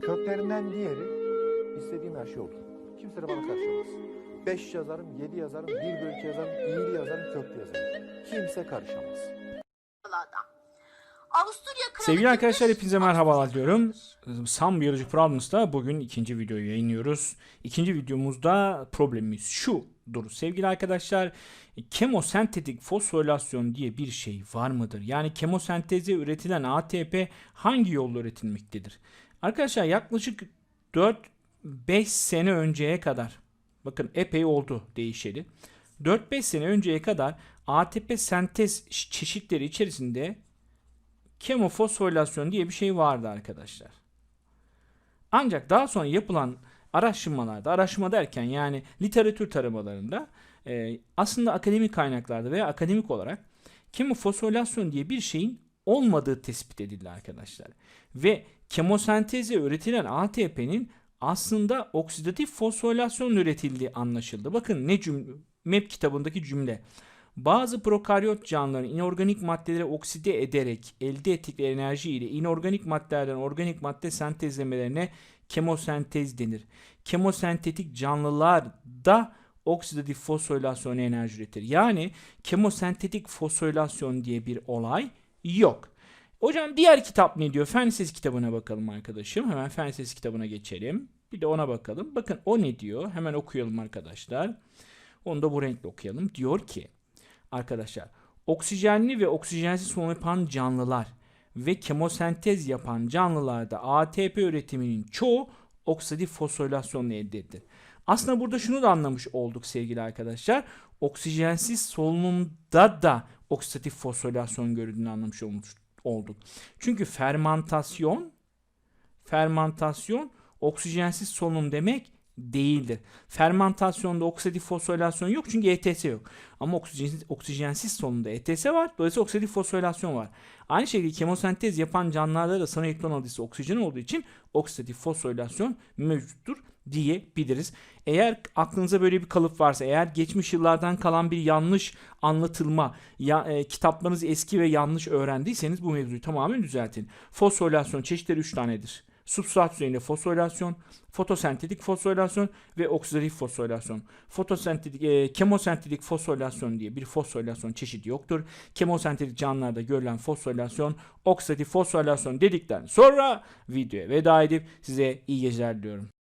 Köklerinden diğeri istediğim her şey olur. Kimse de bana karışamaz. Beş yazarım, yedi yazarım, bir bölü iki yazarım, iyili yazarım, köklü yazarım. Kimse karışamaz. adam. Avusturya kralı Sevgili arkadaşlar hepinize merhabalar diyorum. Some Biyoloji Problems'ta bugün ikinci videoyu yayınlıyoruz. İkinci videomuzda problemimiz şudur. Sevgili arkadaşlar kemosentetik fosforilasyon diye bir şey var mıdır? Yani kemosenteze üretilen ATP hangi yolla üretilmektedir? Arkadaşlar yaklaşık 4-5 sene önceye kadar bakın epey oldu değişeli. 4-5 sene önceye kadar ATP sentez çeşitleri içerisinde kemofosforilasyon diye bir şey vardı arkadaşlar. Ancak daha sonra yapılan araştırmalarda, araştırma derken yani literatür taramalarında e, aslında akademik kaynaklarda veya akademik olarak kemofosforilasyon diye bir şeyin olmadığı tespit edildi arkadaşlar. Ve kemosenteze üretilen ATP'nin aslında oksidatif fosforilasyon üretildiği anlaşıldı. Bakın ne cümle, MEP kitabındaki cümle. Bazı prokaryot canlıların inorganik maddeleri okside ederek elde ettikleri enerji ile inorganik maddelerden organik madde sentezlemelerine kemosentez denir. Kemosentetik canlılar da oksidatif fosforilasyon enerji üretir. Yani kemosentetik fosforilasyon diye bir olay yok. Hocam diğer kitap ne diyor? Fen Lisesi kitabına bakalım arkadaşım. Hemen Fen Lisesi kitabına geçelim. Bir de ona bakalım. Bakın o ne diyor? Hemen okuyalım arkadaşlar. Onu da bu renkle okuyalım. Diyor ki arkadaşlar oksijenli ve oksijensiz solunum yapan canlılar ve kemosentez yapan canlılarda ATP üretiminin çoğu oksidatif fosforilasyonla elde edilir. Aslında burada şunu da anlamış olduk sevgili arkadaşlar. Oksijensiz solunumda da oksidatif fosforilasyon görüldüğünü anlamış olduk. Çünkü fermantasyon fermantasyon oksijensiz solunum demek değildir. Fermentasyonda oksidatif fosforilasyon yok çünkü ETS yok. Ama oksijensiz, oksijensiz solunumda ETS var. Dolayısıyla oksidatif fosforilasyon var. Aynı şekilde kemosentez yapan canlılarda da sana elektron alıcısı oksijen olduğu için oksidatif fosforilasyon mevcuttur diyebiliriz. Eğer aklınıza böyle bir kalıp varsa, eğer geçmiş yıllardan kalan bir yanlış anlatılma, ya, e, kitaplarınız eski ve yanlış öğrendiyseniz bu mevzuyu tamamen düzeltin. Fosforilasyon çeşitleri 3 tanedir. Substrat düzeyinde fosforilasyon, fotosentetik fosforilasyon ve oksidatif fosforilasyon. Fotosentetik, e, kemosentetik fosforilasyon diye bir fosforilasyon çeşidi yoktur. Kemosentetik canlılarda görülen fosforilasyon, oksidatif fosforilasyon dedikten sonra videoya veda edip size iyi geceler diliyorum.